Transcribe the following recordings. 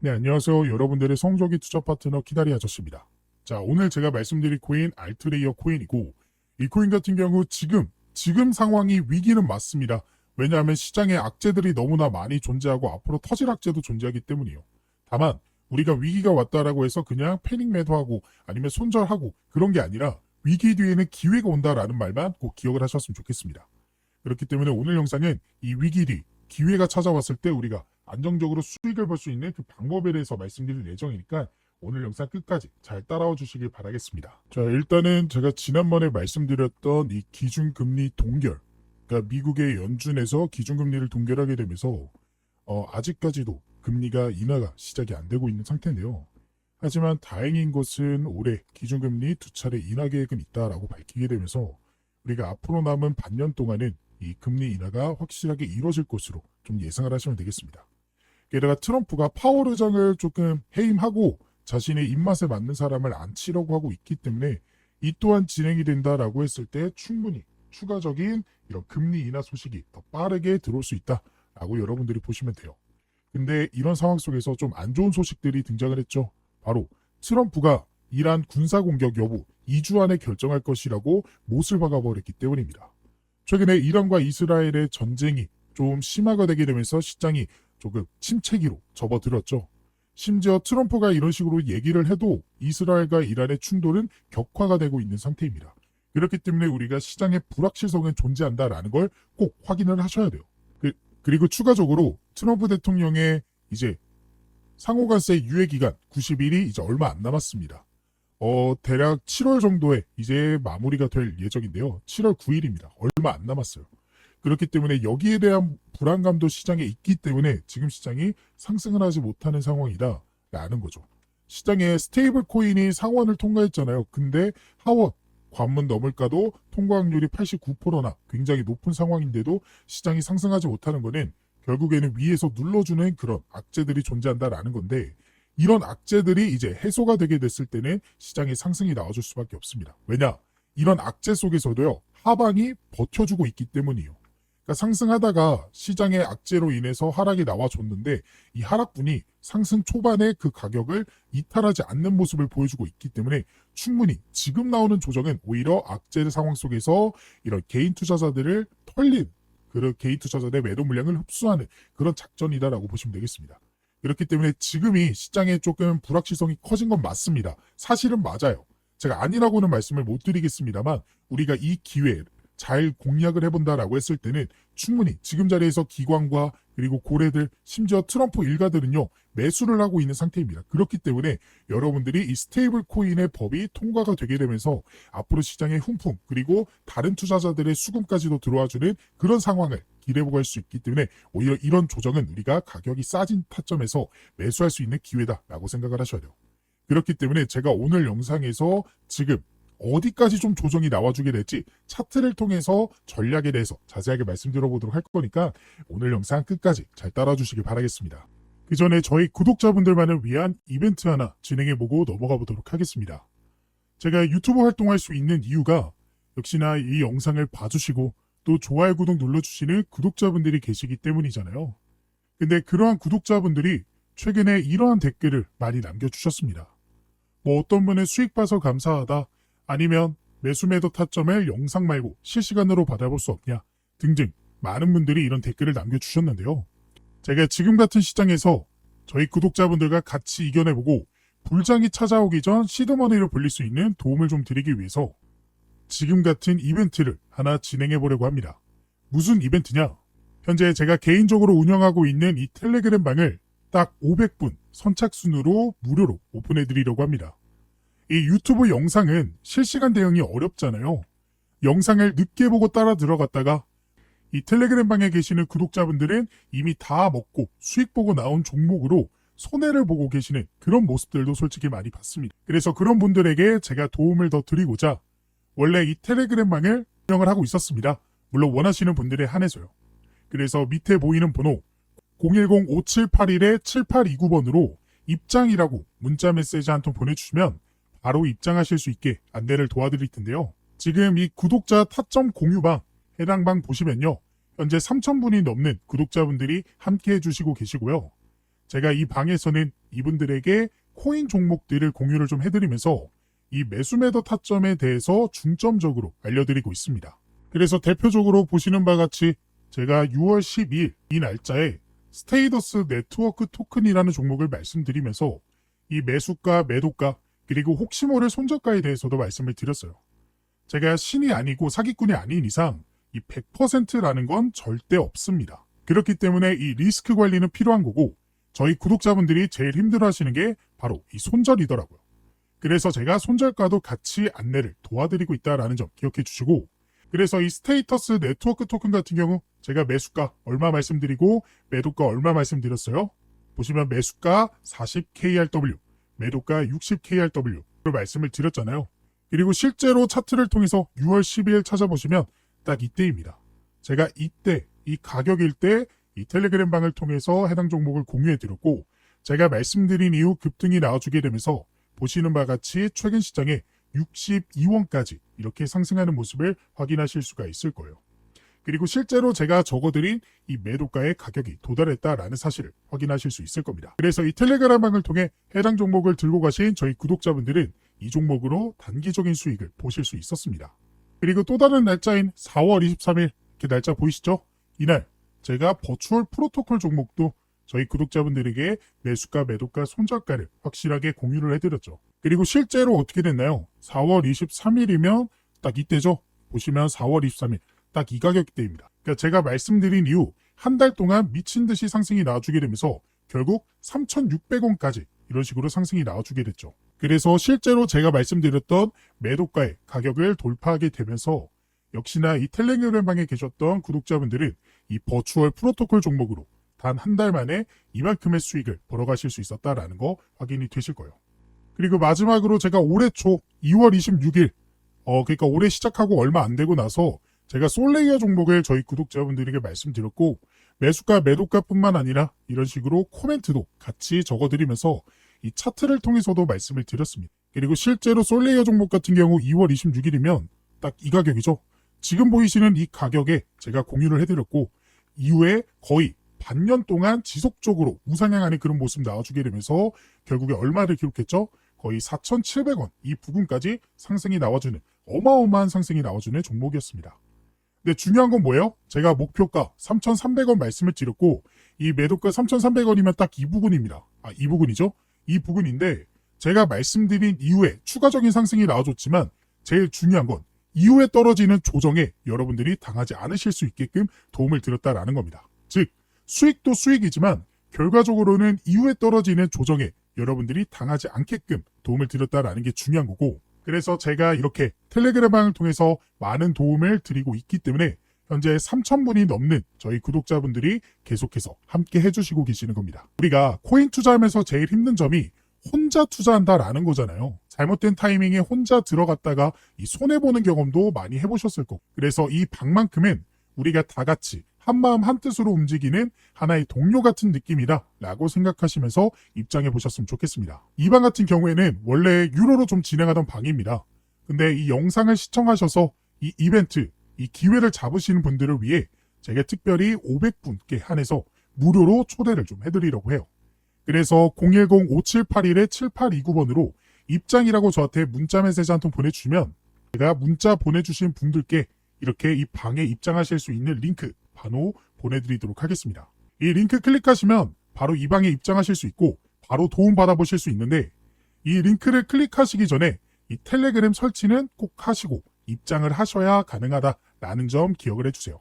네, 안녕하세요. 여러분들의 성적이 투자 파트너 키다리 아저씨입니다. 자, 오늘 제가 말씀드릴 코인 알트레이어 코인이고, 이 코인 같은 경우 지금, 지금 상황이 위기는 맞습니다. 왜냐하면 시장에 악재들이 너무나 많이 존재하고 앞으로 터질 악재도 존재하기 때문이에요. 다만, 우리가 위기가 왔다라고 해서 그냥 패닉 매도하고 아니면 손절하고 그런 게 아니라 위기 뒤에는 기회가 온다라는 말만 꼭 기억을 하셨으면 좋겠습니다. 그렇기 때문에 오늘 영상은 이 위기 뒤 기회가 찾아왔을 때 우리가 안정적으로 수익을 볼수 있는 그 방법에 대해서 말씀드릴 예정이니까 오늘 영상 끝까지 잘 따라와 주시길 바라겠습니다. 자, 일단은 제가 지난번에 말씀드렸던 이 기준금리 동결, 그러니까 미국의 연준에서 기준금리를 동결하게 되면서 어, 아직까지도 금리가 인하가 시작이 안 되고 있는 상태인데요. 하지만 다행인 것은 올해 기준금리 두 차례 인하 계획은 있다라고 밝히게 되면서 우리가 앞으로 남은 반년 동안은 이 금리 인하가 확실하게 이루어질 것으로 좀 예상을 하시면 되겠습니다. 게다가 트럼프가 파월 의장을 조금 해임하고 자신의 입맛에 맞는 사람을 안 치려고 하고 있기 때문에 이 또한 진행이 된다라고 했을 때 충분히 추가적인 이런 금리 인하 소식이 더 빠르게 들어올 수 있다라고 여러분들이 보시면 돼요. 근데 이런 상황 속에서 좀 안 좋은 소식들이 등장을 했죠. 바로 트럼프가 이란 군사 공격 여부 2주 안에 결정할 것이라고 못을 박아버렸기 때문입니다. 최근에 이란과 이스라엘의 전쟁이 좀 심화가 되게 되면서 시장이 조금 침체기로 접어들었죠. 심지어 트럼프가 이런 식으로 얘기를 해도 이스라엘과 이란의 충돌은 격화가 되고 있는 상태입니다. 그렇기 때문에 우리가 시장의 불확실성은 존재한다라는 걸 꼭 확인을 하셔야 돼요. 그, 그리고 추가적으로 트럼프 대통령의 이제 상호관세 유예 기간 90일이 이제 얼마 안 남았습니다. 어, 대략 7월 정도에 이제 마무리가 될 예정인데요. 7월 9일입니다. 얼마 안 남았어요. 그렇기 때문에 여기에 대한 불안감도 시장에 있기 때문에 지금 시장이 상승을 하지 못하는 상황이다. 라는 거죠. 시장에 스테이블 코인이 상원을 통과했잖아요. 근데 하원, 관문 넘을까도 통과 확률이 89%나 굉장히 높은 상황인데도 시장이 상승하지 못하는 거는 결국에는 위에서 눌러주는 그런 악재들이 존재한다라는 건데 이런 악재들이 이제 해소가 되게 됐을 때는 시장의 상승이 나와줄 수밖에 없습니다. 왜냐? 이런 악재 속에서도요, 하방이 버텨주고 있기 때문이에요. 그러니까 상승하다가 시장의 악재로 인해서 하락이 나와줬는데 이 하락분이 상승 초반에 그 가격을 이탈하지 않는 모습을 보여주고 있기 때문에 충분히 지금 나오는 조정은 오히려 악재 상황 속에서 이런 개인 투자자들을 털린 그런 개인 투자자들의 매도 물량을 흡수하는 그런 작전이다라고 보시면 되겠습니다. 그렇기 때문에 지금이 시장에 조금 불확실성이 커진 건 맞습니다. 사실은 맞아요. 제가 아니라고는 말씀을 못 드리겠습니다만 우리가 이 기회를 잘 공략을 해본다라고 했을 때는 충분히 지금 자리에서 기관과 그리고 고래들 심지어 트럼프 일가들은요 매수를 하고 있는 상태입니다. 그렇기 때문에 여러분들이 이 스테이블 코인의 법이 통과가 되게 되면서 앞으로 시장의 훈풍 그리고 다른 투자자들의 수금까지도 들어와주는 그런 상황을 기대보고 할 수 있기 때문에 오히려 이런 조정은 우리가 가격이 싸진 타점에서 매수할 수 있는 기회다라고 생각을 하셔야 돼요. 그렇기 때문에 제가 오늘 영상에서 지금 어디까지 좀 조정이 나와주게 될지 차트를 통해서 전략에 대해서 자세하게 말씀드려보도록 할 거니까 오늘 영상 끝까지 잘 따라주시길 바라겠습니다. 그 전에 저희 구독자분들만을 위한 이벤트 하나 진행해보고 넘어가 보도록 하겠습니다. 제가 유튜브 활동할 수 있는 이유가 역시나 이 영상을 봐주시고 또 좋아요, 구독 눌러주시는 구독자분들이 계시기 때문이잖아요. 근데 그러한 구독자분들이 최근에 이러한 댓글을 많이 남겨주셨습니다. 뭐 어떤 분은 수익 봐서 감사하다, 아니면 매수 매도 타점을 영상 말고 실시간으로 받아볼 수 없냐 등등 많은 분들이 이런 댓글을 남겨주셨는데요. 제가 지금 같은 시장에서 저희 구독자분들과 같이 이겨내보고 불장이 찾아오기 전 시드머니를 불릴 수 있는 도움을 좀 드리기 위해서 지금 같은 이벤트를 하나 진행해 보려고 합니다. 무슨 이벤트냐? 현재 제가 개인적으로 운영하고 있는 이 텔레그램 방을 딱 500분 선착순으로 무료로 오픈해 드리려고 합니다. 이 유튜브 영상은 실시간 대응이 어렵잖아요. 영상을 늦게 보고 따라 들어갔다가 이 텔레그램 방에 계시는 구독자분들은 이미 다 먹고 수익 보고 나온 종목으로 손해를 보고 계시는 그런 모습들도 솔직히 많이 봤습니다. 그래서 그런 분들에게 제가 도움을 더 드리고자 원래 이 텔레그램 방을 운영을 하고 있었습니다. 물론 원하시는 분들에 한해서요. 그래서 밑에 보이는 번호 010-5781-7829번으로 입장이라고 문자 메시지 한 통 보내주시면 바로 입장하실 수 있게 안내를 도와드릴 텐데요. 지금 이 구독자 타점 공유방 해당 방 보시면요. 현재 3,000분이 넘는 구독자분들이 함께 해주시고 계시고요. 제가 이 방에서는 이분들에게 코인 종목들을 공유를 좀 해드리면서 이 매수 매도 타점에 대해서 중점적으로 알려드리고 있습니다. 그래서 대표적으로 보시는 바와 같이 제가 6월 12일 이 날짜에 스테이더스 네트워크 토큰이라는 종목을 말씀드리면서 이 매수가, 매도가, 그리고 혹시 모를 손절가에 대해서도 말씀을 드렸어요. 제가 신이 아니고 사기꾼이 아닌 이상 이 100%라는 건 절대 없습니다. 그렇기 때문에 이 리스크 관리는 필요한 거고 저희 구독자분들이 제일 힘들어 하시는 게 바로 이 손절이더라고요. 그래서 제가 손절가도 같이 안내를 도와드리고 있다라는 점 기억해 주시고 그래서 이 스테이터스 네트워크 토큰 같은 경우 제가 매수가 얼마 말씀드리고 매도가 얼마 말씀드렸어요. 보시면 매수가 40KRW, 매도가 60KRW로 말씀을 드렸잖아요. 그리고 실제로 차트를 통해서 6월 12일 찾아보시면 딱 이때입니다. 제가 이때 이 가격일 때 이 텔레그램 방을 통해서 해당 종목을 공유해 드렸고 제가 말씀드린 이후 급등이 나와주게 되면서 보시는 바와 같이 최근 시장에 62원까지 이렇게 상승하는 모습을 확인하실 수가 있을 거예요. 그리고 실제로 제가 적어드린 이 매도가의 가격이 도달했다라는 사실을 확인하실 수 있을 겁니다. 그래서 이 텔레그램 방을 통해 해당 종목을 들고 가신 저희 구독자분들은 이 종목으로 단기적인 수익을 보실 수 있었습니다. 그리고 또 다른 날짜인 4월 23일 이렇게 날짜 보이시죠? 이날 제가 버추얼 프로토콜 종목도 저희 구독자분들에게 매수가, 매도가, 손절가를 확실하게 공유를 해드렸죠. 그리고 실제로 어떻게 됐나요? 4월 23일이면 딱 이때죠? 보시면 4월 23일 딱 이 가격대입니다. 그러니까 제가 말씀드린 이후 한 달 동안 미친 듯이 상승이 나와주게 되면서 결국 3,600원까지 이런 식으로 상승이 나와주게 됐죠. 그래서 실제로 제가 말씀드렸던 매도가의 가격을 돌파하게 되면서 역시나 이 텔레그램 방에 계셨던 구독자분들은 이 버추얼 프로토콜 종목으로 단 한 달 만에 이만큼의 수익을 벌어가실 수 있었다라는 거 확인이 되실 거예요. 그리고 마지막으로 제가 올해 초 2월 26일 어 그러니까 올해 시작하고 얼마 안 되고 나서 제가 솔레이어 종목을 저희 구독자분들에게 말씀드렸고 매수가 매도가뿐만 아니라 이런 식으로 코멘트도 같이 적어드리면서 이 차트를 통해서도 말씀을 드렸습니다. 그리고 실제로 솔레이어 종목 같은 경우 2월 26일이면 딱 이 가격이죠. 지금 보이시는 이 가격에 제가 공유를 해드렸고 이후에 거의 반년 동안 지속적으로 우상향하는 그런 모습 나와주게 되면서 결국에 얼마를 기록했죠? 거의 4,700원 이 부분까지 상승이 나와주는 어마어마한 상승이 나와주는 종목이었습니다. 근데 중요한 건 뭐예요? 제가 목표가 3,300원 말씀을 드렸고 이 매도가 3,300원이면 딱 이 부분입니다. 아, 이 부분이죠? 이 부분인데 제가 말씀드린 이후에 추가적인 상승이 나와줬지만 제일 중요한 건 이후에 떨어지는 조정에 여러분들이 당하지 않으실 수 있게끔 도움을 드렸다라는 겁니다. 즉 수익도 수익이지만 결과적으로는 이후에 떨어지는 조정에 여러분들이 당하지 않게끔 도움을 드렸다라는 게 중요한 거고 그래서 제가 이렇게 텔레그램 방을 통해서 많은 도움을 드리고 있기 때문에 현재 3,000분이 넘는 저희 구독자분들이 계속해서 함께 해주시고 계시는 겁니다. 우리가 코인 투자하면서 제일 힘든 점이 혼자 투자한다라는 거잖아요. 잘못된 타이밍에 혼자 들어갔다가 이 손해보는 경험도 많이 해보셨을 거고. 그래서 이 방만큼은 우리가 다 같이 한마음 한뜻으로 움직이는 하나의 동료 같은 느낌이다 라고 생각하시면서 입장해 보셨으면 좋겠습니다. 이 방 같은 경우에는 원래 유로로 좀 진행하던 방입니다. 근데 이 영상을 시청하셔서 이 이벤트, 이 기회를 잡으시는 분들을 위해 제가 특별히 500분께 한해서 무료로 초대를 좀 해드리려고 해요. 그래서 010-5781-7829번으로 입장이라고 저한테 문자 메시지 한 통 보내주시면 제가 문자 보내주신 분들께 이렇게 이 방에 입장하실 수 있는 링크 바로 보내드리도록 하겠습니다. 이 링크 클릭하시면 바로 이 방에 입장하실 수 있고 바로 도움 받아보실 수 있는데 이 링크를 클릭하시기 전에 이 텔레그램 설치는 꼭 하시고 입장을 하셔야 가능하다라는 점 기억을 해주세요.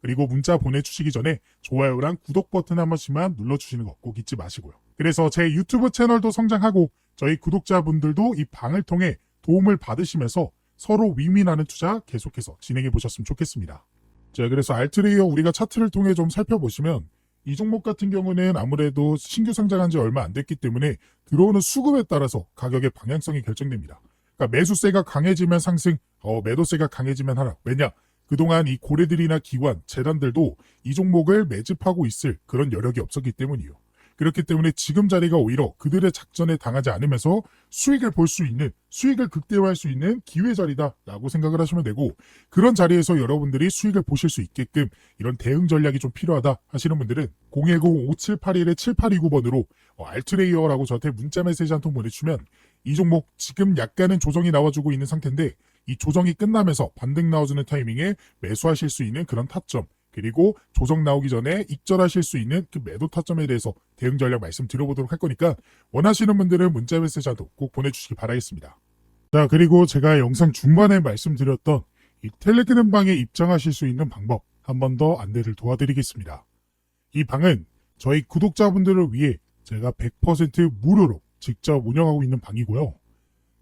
그리고 문자 보내주시기 전에 좋아요랑 구독 버튼 한 번씩만 눌러주시는 거 꼭 잊지 마시고요. 그래서 제 유튜브 채널도 성장하고 저희 구독자분들도 이 방을 통해 도움을 받으시면서 서로 윈윈하는 투자 계속해서 진행해 보셨으면 좋겠습니다. 자, 그래서 알트레이어 우리가 차트를 통해 좀 살펴보시면 이 종목 같은 경우는 아무래도 신규 상장한 지 얼마 안 됐기 때문에 들어오는 수급에 따라서 가격의 방향성이 결정됩니다. 그러니까 매수세가 강해지면 상승, 어, 매도세가 강해지면 하락. 왜냐? 그동안 이 고래들이나 기관, 재단들도 이 종목을 매집하고 있을 그런 여력이 없었기 때문이요. 그렇기 때문에 지금 자리가 오히려 그들의 작전에 당하지 않으면서 수익을 볼 수 있는, 수익을 극대화할 수 있는 기회 자리다라고 생각을 하시면 되고, 그런 자리에서 여러분들이 수익을 보실 수 있게끔 이런 대응 전략이 좀 필요하다 하시는 분들은 010-5781-7829번으로 어, 알트레이어라고 저한테 문자 메시지 한 통 보내주시면 이 종목 지금 약간은 조정이 나와주고 있는 상태인데 이 조정이 끝나면서 반등 나와주는 타이밍에 매수하실 수 있는 그런 타점 그리고 조정 나오기 전에 익절하실 수 있는 그 매도 타점에 대해서 대응 전략 말씀드려보도록 할 거니까 원하시는 분들은 문자 메시지도 꼭 보내주시기 바라겠습니다. 자 그리고 제가 영상 중반에 말씀드렸던 이 텔레그램 방에 입장하실 수 있는 방법 한 번 더 안내를 도와드리겠습니다. 이 방은 저희 구독자분들을 위해 제가 100% 무료로 직접 운영하고 있는 방이고요.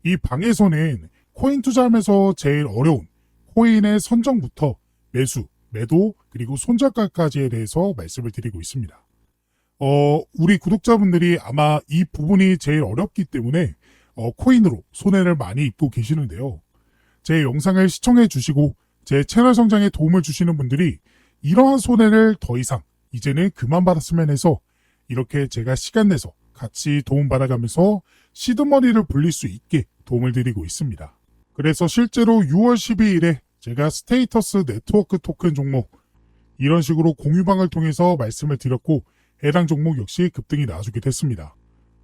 이 방에서는 코인 투자하면서 제일 어려운 코인의 선정부터 매수, 매도, 그리고 손절가까지에 대해서 말씀을 드리고 있습니다. 어, 우리 구독자분들이 아마 이 부분이 제일 어렵기 때문에 어, 코인으로 손해를 많이 입고 계시는데요. 제 영상을 시청해 주시고 제 채널 성장에 도움을 주시는 분들이 이러한 손해를 더 이상 이제는 그만 받았으면 해서 이렇게 제가 시간 내서 같이 도움받아가면서 시드머니를 불릴 수 있게 도움을 드리고 있습니다. 그래서 실제로 6월 12일에 제가 스테이터스 네트워크 토큰 종목 이런 식으로 공유방을 통해서 말씀을 드렸고 해당 종목 역시 급등이 나와주게 됐습니다.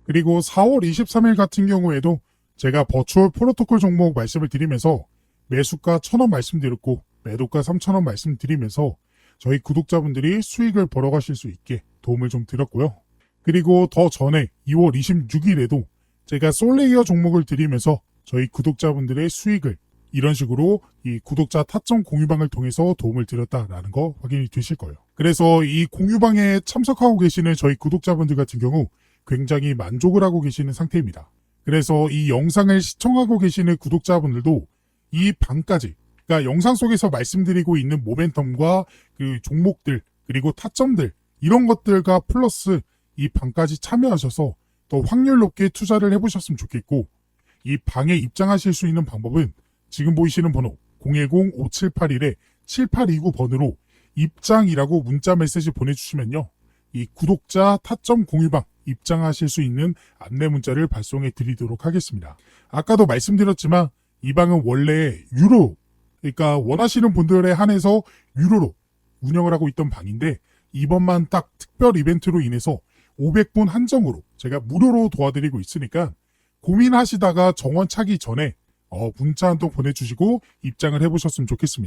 그리고 4월 23일 같은 경우에도 제가 버추얼 프로토콜 종목 말씀을 드리면서 매수가 1000원 말씀드렸고 매도가 3000원 말씀드리면서 저희 구독자분들이 수익을 벌어가실 수 있게 도움을 좀 드렸고요. 그리고 더 전에 2월 26일에도 제가 솔레이어 종목을 드리면서 저희 구독자분들의 수익을 이런 식으로 이 구독자 타점 공유방을 통해서 도움을 드렸다라는 거 확인이 되실 거예요. 그래서 이 공유방에 참석하고 계시는 저희 구독자분들 같은 경우 굉장히 만족을 하고 계시는 상태입니다. 그래서 이 영상을 시청하고 계시는 구독자분들도 이 방까지 그러니까 영상 속에서 말씀드리고 있는 모멘텀과 그 종목들 그리고 타점들 이런 것들과 플러스 이 방까지 참여하셔서 더 확률 높게 투자를 해보셨으면 좋겠고 이 방에 입장하실 수 있는 방법은 지금 보이시는 번호 010-5781-7829 번으로 입장이라고 문자 메시지 보내주시면요. 이 구독자 타점 공유방 입장하실 수 있는 안내 문자를 발송해 드리도록 하겠습니다. 아까도 말씀드렸지만 이 방은 원래 유로 그러니까 원하시는 분들에 한해서 유로로 운영을 하고 있던 방인데 이번만 딱 특별 이벤트로 인해서 500분 한정으로 제가 무료로 도와드리고 있으니까 고민하시다가 정원 차기 전에 어, 문자 한 통 보내주시고 입장을 해보셨으면 좋겠습니다.